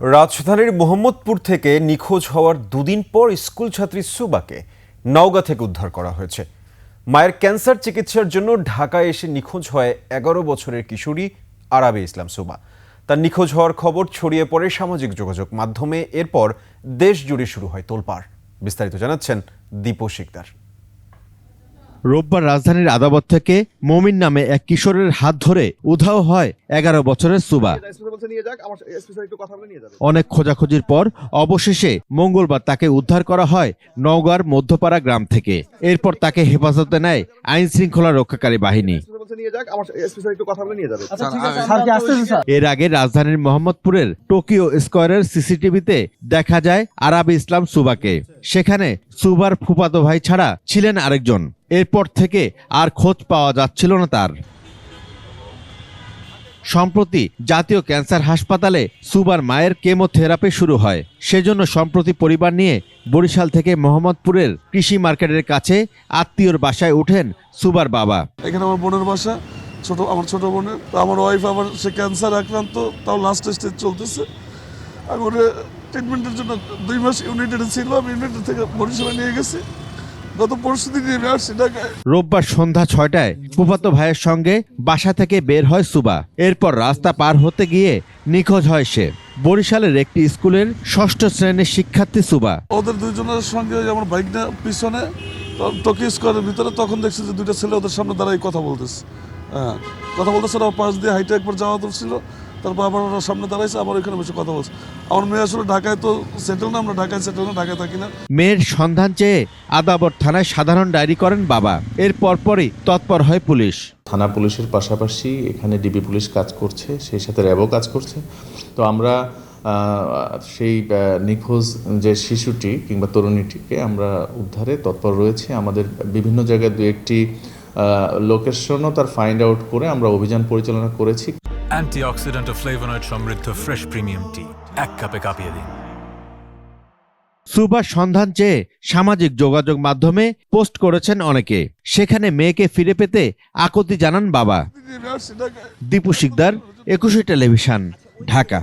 রাজধানীর মোহাম্মদপুর থেকে নিখোঁজ হওয়ার দুদিন পর স্কুল ছাত্রী সুবাকে নওগাঁ থেকে উদ্ধার করা হয়েছে। মায়ের ক্যান্সার চিকিৎসার জন্য ঢাকায় এসে নিখোঁজ হয় এগারো বছরের কিশোরী আরাবে ইসলাম সুবা। তার নিখোঁজ হওয়ার খবর ছড়িয়ে পড়ে সামাজিক যোগাযোগ মাধ্যমে। এরপর দেশ জুড়ে শুরু হয় তোলপাড়। বিস্তারিত জানাচ্ছেন দীপু শিকদার। রোববার রাজধানীর আদাবত থেকে মমিন নামে এক কিশোরের হাত ধরে উধাও হয় এগারো বছরের সুবা। অনেক খোঁজাখুঁজির পর অবশেষে মঙ্গলবার তাকে উদ্ধার করা হয় নওগাঁর মধ্যপাড়া গ্রাম থেকে। এরপর তাকে হেফাজতে নেয় আইন শৃঙ্খলা রক্ষাকারী বাহিনী। বলছে নিয়ে যাক আমার এসপি স্যার একটু কথা বলে নিয়ে যাবে। এর আগে রাজধানীর মোহাম্মদপুরের টোকিও স্কোয়ারের সিসিটিভিতে দেখা যায় আরাব ইসলাম সুবাকে। সেখানে সুবার ফুফাতো ভাই ছাড়া ছিলেন আরেকজন। এরপর থেকে আর খোঁজ পাওয়া যাচ্ছিল না তার। সম্প্রতি জাতীয় ক্যান্সার হাসপাতালে সুবার মায়ের কেমোথেরাপি শুরু হয়। সেজন্য সম্প্রতি পরিবার নিয়ে বরিশাল থেকে মোহাম্মদপুরের কৃষি মার্কেটের কাছে আত্মীয়র বাসায় ওঠেন সুবার বাবা। এখানে আমার বোনের বাসা, ছোট, আমার ছোট বোনের। আমার ওয়াইফ আমার সে ক্যান্সার আক্রান্ত, তাও লাস্ট স্টেজ চলতেছে। আমি ওরে ট্রিটমেন্টের জন্য দুই মাস ইউনাইটেডে ছিল, আমি ইউনাইটেড থেকে বরিশালে নিয়ে গেছি। গত পরশু নেমে আসছি ঢাকায়। রোববার সন্ধ্যা ছয়টায় ফুফাতো ভাইয়ের সঙ্গে বাসা থেকে বের হয় সুবা। এরপর রাস্তা পার হতে গিয়ে নিখোঁজ হয় সে। বরিশালের একটি স্কুলের ষষ্ঠ শ্রেণির শিক্ষার্থী সুবা। ওদের দুজনের সঙ্গে আমার বাইক না পিছনে টকি স্কোয়ারের ভিতরে তখন দেখছি যে দুইটা ছেলে ওদের সামনে দাঁড়াই কথা বলতেছে। হ্যাঁ কথা বলতেছে ওরা পাশ দিয়ে হাইটে একবার যাওয়া ছিল তারপর আবার ওরা সামনে দাঁড়াইছে আবার ওইখানে বসে কথা বলছে। আমার মেয়ে আসলে ঢাকায় তো সেটেল না আমরা ঢাকায় সেটেল না ঢাকায় থাকি না। মেয়ের সন্ধান চেয়ে আদাবর থানায় সাধারণ ডায়েরি করেন বাবা। এর পরপরই তৎপর হয় পুলিশ। থানা পুলিশের পাশাপাশি এখানে ডিবি পুলিশ কাজ করছে সেই সাথে র্যাবও কাজ করছে। তো আমরা সেই নিখোঁজ যে শিশুটি কিংবা তরুণীটিকে আমরা উদ্ধারে তৎপর রয়েছে। আমাদের বিভিন্ন জায়গায় দু একটি লোকেশনও তার ফাইন্ড আউট করে আমরা অভিযান পরিচালনা করেছি। অ্যান্টিঅক্সিডেন্ট ও ফ্লেভোনয়েড সমৃদ্ধ ফ্রেশ প্রিমিয়াম টি এক কাপে কাঁপিয়ে দিন। সুবার সন্ধান চেয়ে সামাজিক যোগাযোগ মাধ্যমে পোস্ট করেছেন অনেকে। সেখানে মেয়েকে ফিরে পেতে আকতি জানান বাবা। দীপু শিকদার, একুশে টেলিভিশন, ঢাকা।